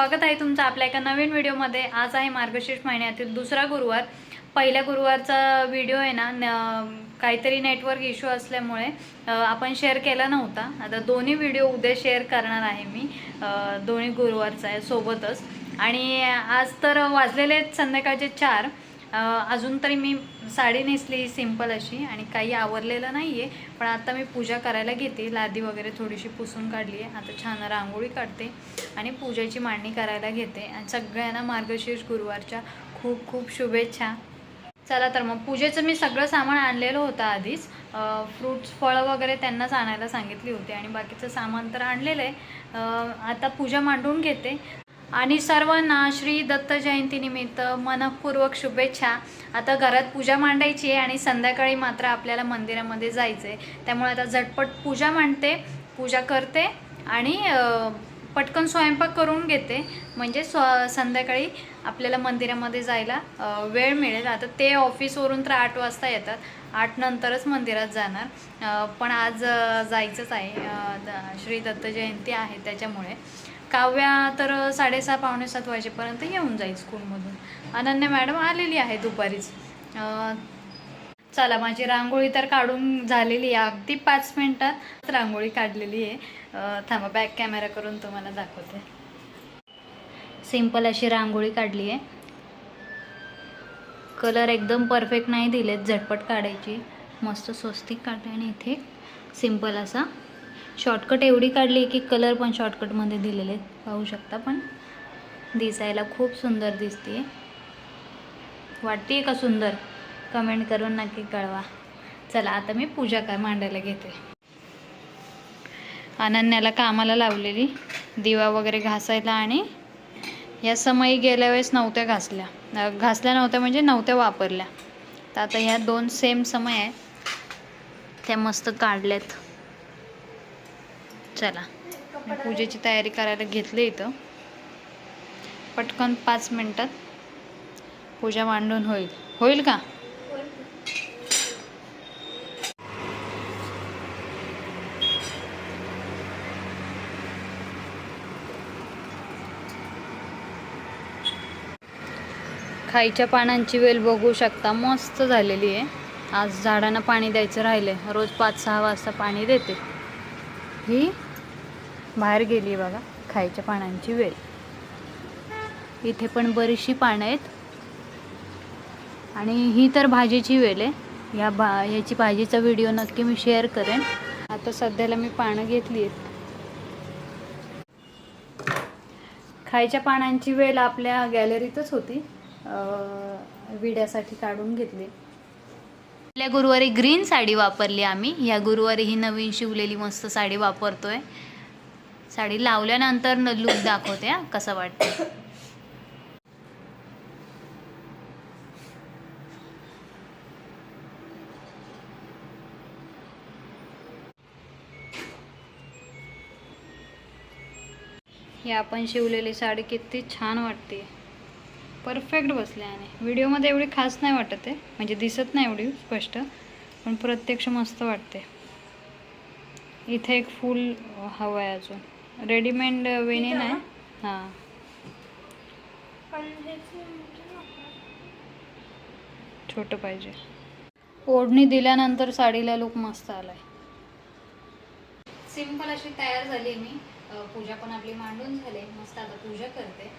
स्वागत आहे तुमचं आपल्या एका नवीन व्हिडिओमध्ये. आज आहे मार्गशीर्ष महिन्यातील दुसरा गुरुवार. पहिल्या गुरुवारचा व्हिडिओ आहे ना न- काहीतरी नेटवर्क इश्यू असल्यामुळे आपण शेअर केला नव्हता. आता दोन्ही व्हिडिओ उद्या शेअर करणार आहे मी. दोन्ही गुरुवारचा आहे सोबतच. आणि आज तर वाजलेले आहेत संध्याकाळचे चार. अजून तरी मी साडी नेसली सिंपल अशी आणि काही आवरलेलं नाही आहे पण आता मी पूजा करायला घेते. लादी वगैरे थोडीशी पुसून काढली आहे. आता छान रांगोळी काढते आणि पूजेची मांडणी करायला घेते. आणि सगळ्यांना मार्गशीर्ष गुरुवारच्या खूप खूप शुभेच्छा. चला तर मग पूजेचं मी सगळं सामान आणलेलं होतं आधीच. फ्रूट्स फळं वगैरे त्यांनाच आणायला सांगितली होती आणि बाकीचं सामान तर आणलेलं आहे. आता पूजा मांडून घेते. आणि सर्वांना श्री दत्त जयंतीनिमित्त मनपूर्वक शुभेच्छा. आता घरात पूजा मांडायची आहे आणि संध्याकाळी मात्र आपल्याला मंदिरामध्ये जायचं आहे त्यामुळे आता झटपट पूजा मांडते पूजा करते आणि पटकन स्वयंपाक करून घेते. म्हणजे स्व संध्याकाळी आपल्याला मंदिरामध्ये जायला वेळ मिळेल. आता ते ऑफिसवरून तर आठ वाजता येतात. आठ नंतरच मंदिरात जाणार. पण आज जायचंच आहे. द- श्री दत्त जयंती आहे त्याच्यामुळे. काव्या तर साडेसहा पावणे सात वाजेपर्यंत येऊन जाईल स्कूलमधून. अनन्या मॅडम आलेली आहे दुपारीच. चला माझी रांगोळी तर काढून झालेली आहे. अगदी पाच मिनिटात रांगोळी काढलेली आहे. थांबा बॅक कॅमेरा करून तुम्हाला दाखवते. सिंपल अशी रांगोळी काढली आहे. कलर एकदम परफेक्ट नाही दिलेत झटपट काढायची. मस्त स्वस्तिक काढले आणि इथे सिंपल असा शॉर्टकट एवढी काढली की कलर पण शॉर्टकटमध्ये दिलेले आहेत. पाहू शकता पण. दिसायला खूप सुंदर दिसते वाटते का सुंदर? कमेंट करून नक्की कळवा. चला आता मी पूजा का मांडायला घेते. अनन्याला कामाला लावलेली. दिवा वगैरे घासायला आणि या समयी गेल्या वेळेस नव्हत्या घासल्या. घासल्या नव्हत्या म्हणजे नव्हत्या वापरल्या. तर आता ह्या दोन सेम समय आहे त्या मस्त काढल्यात. चला. मी पूजेची तयारी करायला घेतली इथं. पटकन पाच मिनटात पूजा मांडून होईल. होईल का? खाईच्या पानांची वेल बघू शकता. मस्त झालेली आहे. आज झाडांना पाणी द्यायचं राहिलंय. रोज पाच सहा वाजता पाणी देते. ही बाहेर गेली बघा खायच्या पानांची वेल. इथे पण बरीचशी पानं आहेत. आणि ही तर भाजीची वेल आहे. या भा ह्याची भाजीचा व्हिडिओ नक्की मी शेअर करेन. आता सध्याला मी पानं घेतली आहेत. खायच्या पानांची वेल आपल्या गॅलरीतच होती. विड्यासाठी काढून घेतली. आपल्या गुरुवारी ग्रीन साडी वापरली आम्ही. ह्या गुरुवारी ही नवीन शिवलेली मस्त साडी वापरतोय. साडी लावल्यानंतर लुक दाखवते हा कसं वाटतं ही आपण शिवलेली साडी किती छान वाटते. परफेक्ट बसले आणि. व्हिडिओमध्ये एवढी खास नाही वाटत आहे. म्हणजे दिसत नाही एवढी स्पष्ट पण प्रत्यक्ष मस्त वाटते. इथे एक फूल हवं आहे अजून. रेडीमेड वेणी नाही हां छोटं पाहिजे. ओढणी दिल्यानंतर साडीला लुक मस्त आलाय. सिंपल अशी तयार झाली मी. पूजा पण आपली मांडून झाली. मस्त आता पूजा करते.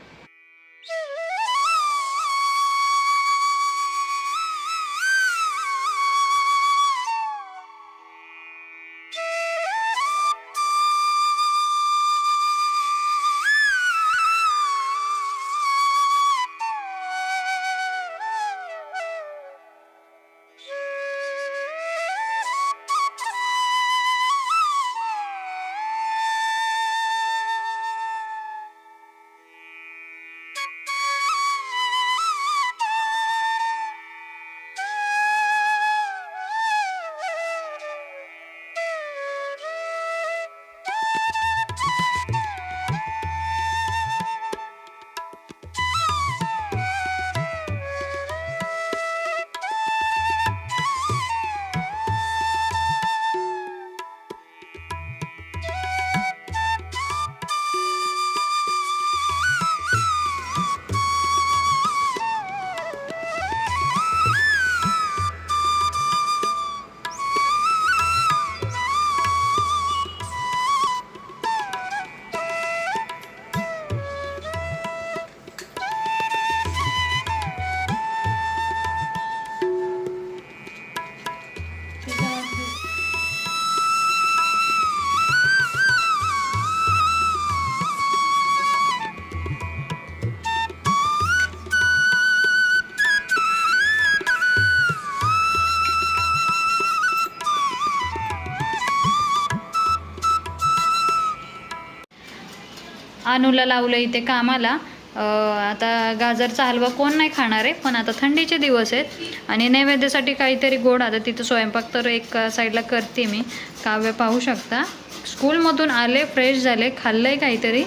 अनुला लावलं इथे कामाला. आता गाजरचा हलवा कोण नाही खाणार आहे पण आता थंडीचे दिवस आहेत आणि नैवेद्यासाठी काहीतरी गोड आता तिथं स्वयंपाक तर एक साईडला करते मी. काव्य पाहू शकता. स्कूलमधून आले फ्रेश झाले खाल्लं आहे काहीतरी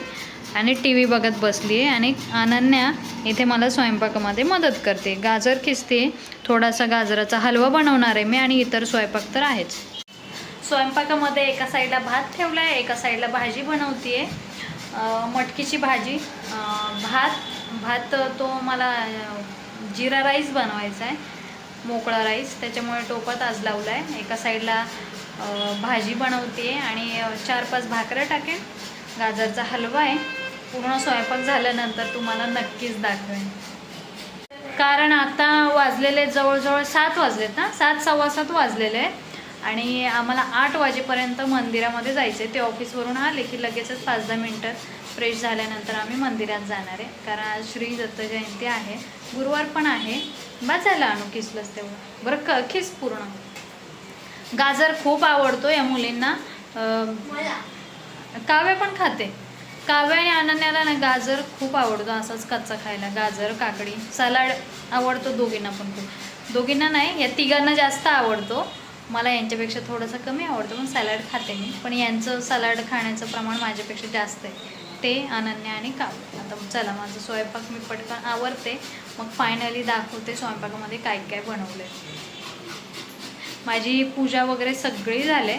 आणि टी व्ही बघत बसली आहे आणि अनन्या इथे मला स्वयंपाकामध्ये मदत करते. गाजर किसते थोडासा गाजराचा हलवा बनवणार आहे मी आणि इतर स्वयंपाक तर आहेच. स्वयंपाकामध्ये एका साईडला भात ठेवला आहे एका साईडला भाजी बनवते आहे मटकीची भाजी भात भात तो मला जिरा राईस बनवायचा आहे मोकळा राईस. त्याच्यामुळे टोपात आज लावला आहे एका साईडला भाजी बनवते आणि चार पाच भाकऱ्या टाकेन. गाजरचा हलवा आहे. पूर्ण स्वयंपाक झाल्यानंतर तुम्हाला नक्कीच दाखवेन. कारण आता वाजलेले जवळजवळ सात वाजलेत ना? सात सव्वा सात वाजलेले. आहेत आणि आम्हाला आठ वाजेपर्यंत मंदिरामध्ये जायचं आहे ते ऑफिसवरून आले की लगेचच पाच दहा मिनटं फ्रेश झाल्यानंतर आम्ही मंदिरात जाणार आहे. कारण आज श्री दत्त जयंती आहे. गुरुवार पण आहे. बस झालं आणू किसलंच तेवढं बरं क खिस पूर्ण. गाजर खूप आवडतो या मुलींना. काव्या काव्य पण खाते. काव्य आणि अनन्याला ना गाजर खूप आवडतो. असाच कच्चा खायला. गाजर काकडी सलाड आवडतो दोघींना पण खूप. दोघींना नाही या तिघांना जास्त आवडतो. मला यांच्यापेक्षा थोडंसं कमी आवडतं पण सॅलड खाते मी. पण यांचं सॅलड खाण्याचं प्रमाण माझ्यापेक्षा जास्त आहे. ते अनन्या आणि काव्य आता चला माझं स्वयंपाक मी पटकन आवरते. मग फायनली दाखवते स्वयंपाकामध्ये काय काय बनवलं माझी पूजा वगैरे सगळी झाले.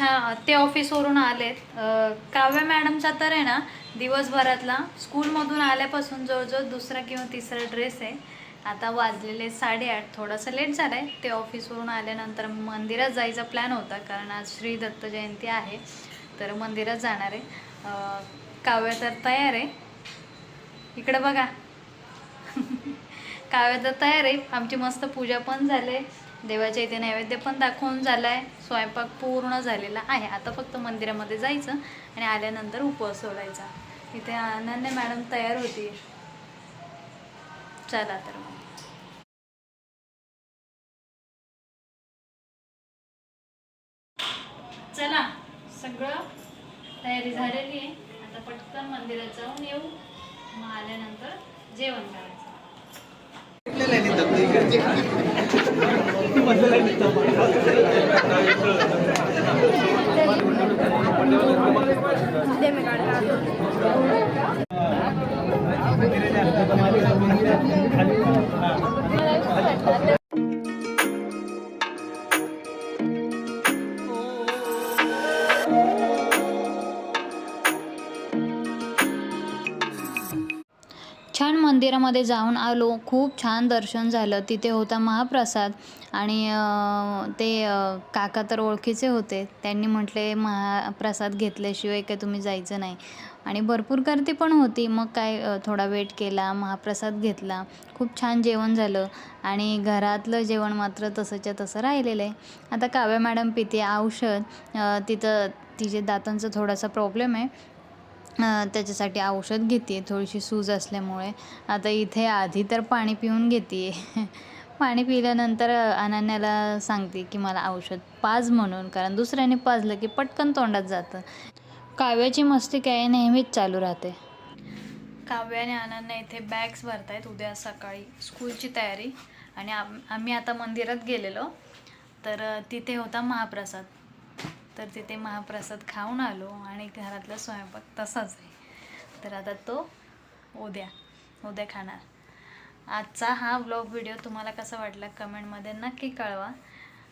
ते ते ऑफिसवरून आलेत. काव्या काव्य मॅडमचा तर आहे ना दिवसभरातला स्कूलमधून आल्यापासून जवळजवळ दुसरा किंवा तिसरा ड्रेस आहे. आता वाजलेले साडेआठ थोडंसं लेट झालं आहे ते ऑफिसवरून आल्यानंतर मंदिरात जायचा प्लॅन होता कारण आज श्री दत्त जयंती आहे तर मंदिरात जाणार आहे. काव्या काव्य तर तयार आहे. इकडं बघा. काव्य तर तयार आहे. आमची मस्त पूजा पण झाली देवाच्या इथे नैवेद्य पण दाखवून झाला आहे स्वयंपाक पूर्ण झालेला आहे. आता फक्त मंदिरामध्ये जायचं आणि आल्यानंतर उपवास सोडायचा. इथे अनन्य मॅडम तयार होती. चला तर मग. चला सगळं तयारी झालेली आहे. आता पटकन मंदिरात जाऊन येऊ. मग आल्यानंतर जेवण करायचं. छान मंदिरामध्ये जाऊन आलो. खूप छान दर्शन झालं. तिथे होता महाप्रसाद आणि ते काका तर ओळखीचे होते. त्यांनी म्हटले महाप्रसाद घेतल्याशिवाय काय तुम्ही जायचं नाही. आणि भरपूर गर्दी पण होती. मग काय थोडा वेट केला महाप्रसाद घेतला. खूप छान जेवण झालं. आणि घरातलं जेवण मात्र तसंच्या तसं राहिलेलं आहे. आता काव्या मॅडम पिते औषध. तिथं तिचे दातांचा थोडासा प्रॉब्लेम आहे. त्याच्यासाठी औषध घेते थोडीशी सूज असल्यामुळे. आता इथे आधी तर पाणी पिऊन घेते आहे पाणी पिल्यानंतर अनन्याला सांगते की मला औषध पाज म्हणून. कारण दुसऱ्याने पाजलं की पटकन तोंडात जातं. काव्याची मस्ती काय नेहमीच चालू राहते. काव्याने अनन्या इथे बॅग्स भरतायत उद्या सकाळी. स्कूलची तयारी. आणि आम आम्ही आता मंदिरात गेलेलो. तर तिथे होता महाप्रसाद. तर तिथे महाप्रसाद खाऊन आलो आणि घरातला स्वयंपाक तसाच आहे. तर आता तो उद्या उद्या खाणार. आजचा हा ब्लॉग व्हिडिओ तुम्हाला कसा वाटला कमेंटमध्ये नक्की कळवा.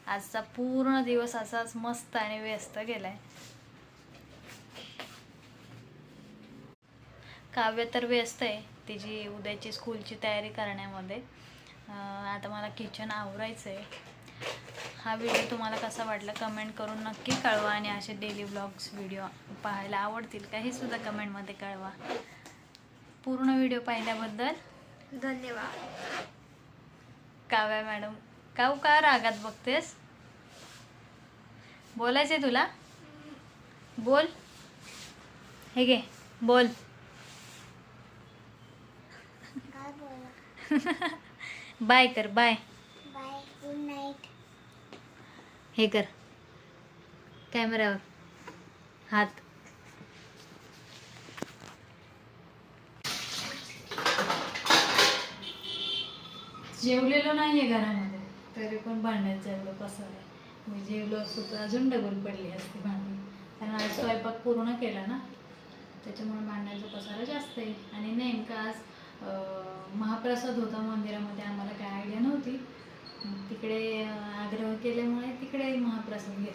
आजचा पूर्ण दिवस असाच मस्त आणि व्यस्त गेला आहे काव्य तर व्यस्त आहे तिची उद्याची स्कूलची तयारी करण्यामध्ये. आता मला किचन आवरायचं आहे हा व्हिडिओ तुम्हाला कसा वाटला कमेंट करून नक्की कळवा आणि असे डेली ब्लॉग्स व्हिडिओ पाहायला आवडतील का हे सुद्धा कमेंटमध्ये कळवा. पूर्ण व्हिडिओ पाहिल्याबद्दल धन्यवाद. काव्या मॅडम काऊ का रागात बघतेस? बोलायचंय तुला? बोल. हे घे बोल. बाय कर बाय गुड नाईट हे कर. कॅमेऱ्यावर. हात. जेवलेलो नाहीये घरामध्ये. तरी पण भांड्याचं एवढं पसार. मी जेवलो असतो तर अजून डबल पडली असते भांडी. कारण आज स्वयंपाक पूर्ण केला ना. त्याच्यामुळे भांड्यांचा पसारा जास्त आहे. आणि नेमका आज महाप्रसाद होता मंदिरामध्ये. आम्हाला काय आयडिया नव्हती. तिकडे आग्रह केल्यामुळे तिकडे महाप्रसाद घेतला.